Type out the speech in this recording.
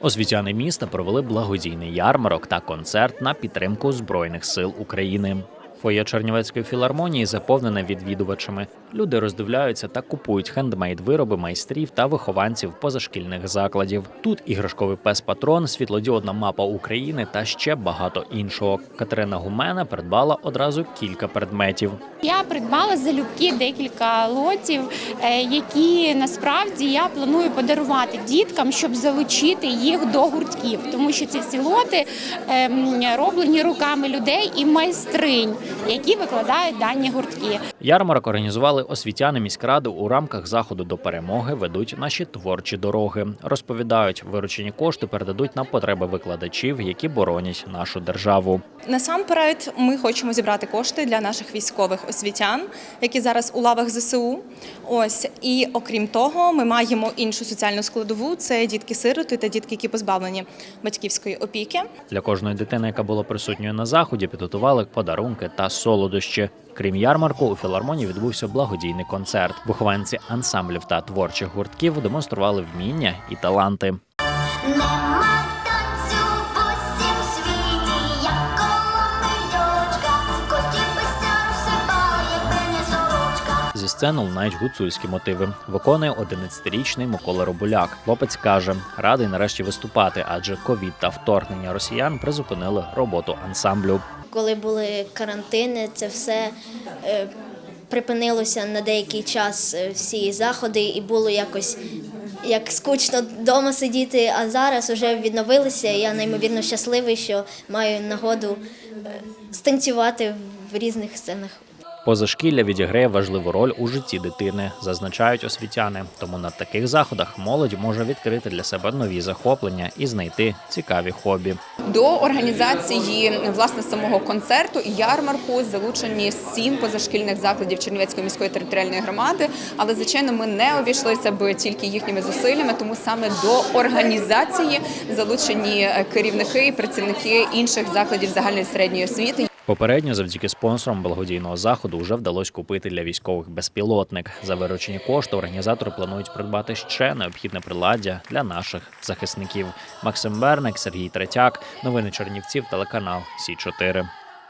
Освітяни міста провели благодійний ярмарок та концерт на підтримку Збройних сил України. Фоє Чернівецької філармонії заповнене відвідувачами. Люди роздивляються та купують хендмейд вироби майстрів та вихованців позашкільних закладів. Тут іграшковий пес патрон, світлодіодна мапа України та ще багато іншого. Катерина Гумена придбала одразу кілька предметів. Я придбала залюбки декілька лотів, е, які насправді я планую подарувати діткам, щоб залучити їх до гуртків, тому що ці всі лоти ем, роблені руками людей і майстринь, які викладають дані гуртки. Ярмарок організували освітяни міськради у рамках заходу до перемоги. Ведуть наші творчі дороги. Розповідають, виручені кошти передадуть на потреби викладачів, які боронять нашу державу. Насамперед, ми хочемо зібрати кошти для наших військових освітян, які зараз у лавах ЗСУ. Ось і окрім того, ми маємо іншу соціальну складову: це дітки-сироти та дітки, які позбавлені батьківської опіки. Для кожної дитини, яка була присутньою на заході, підготували подарунки та солодощі. Крім ярмарку, у філармонії відбувся благодійний концерт. Вихованці ансамблів та творчих гуртків демонстрували вміння і таланти. Зі сцени лунають гуцульські мотиви. Виконує 11-річний Микола Робуляк. Хлопець каже, радий нарешті виступати, адже ковід та вторгнення росіян призупинили роботу ансамблю. коли були карантини, це все е, припинилося на деякий час е, всі заходи, і було якось як скучно вдома сидіти. А зараз вже відновилися. Я неймовірно щасливий, що маю нагоду е, станцювати в різних сценах. Позашкілля відіграє важливу роль у житті дитини, зазначають освітяни. Тому на таких заходах молодь може відкрити для себе нові захоплення і знайти цікаві хобі. До організації власне самого концерту і ярмарку залучені сім позашкільних закладів Чернівецької міської територіальної громади. Але звичайно, ми не обійшлися б тільки їхніми зусиллями, тому саме до організації залучені керівники і працівники інших закладів загальної середньої освіти. Попередньо, завдяки спонсорам благодійного заходу, вже вдалося купити для військових безпілотник. За виручені кошти організатори планують придбати ще необхідне приладдя для наших захисників. Максим Берник, Сергій Третяк, новини Чернівців, телеканал Сі 4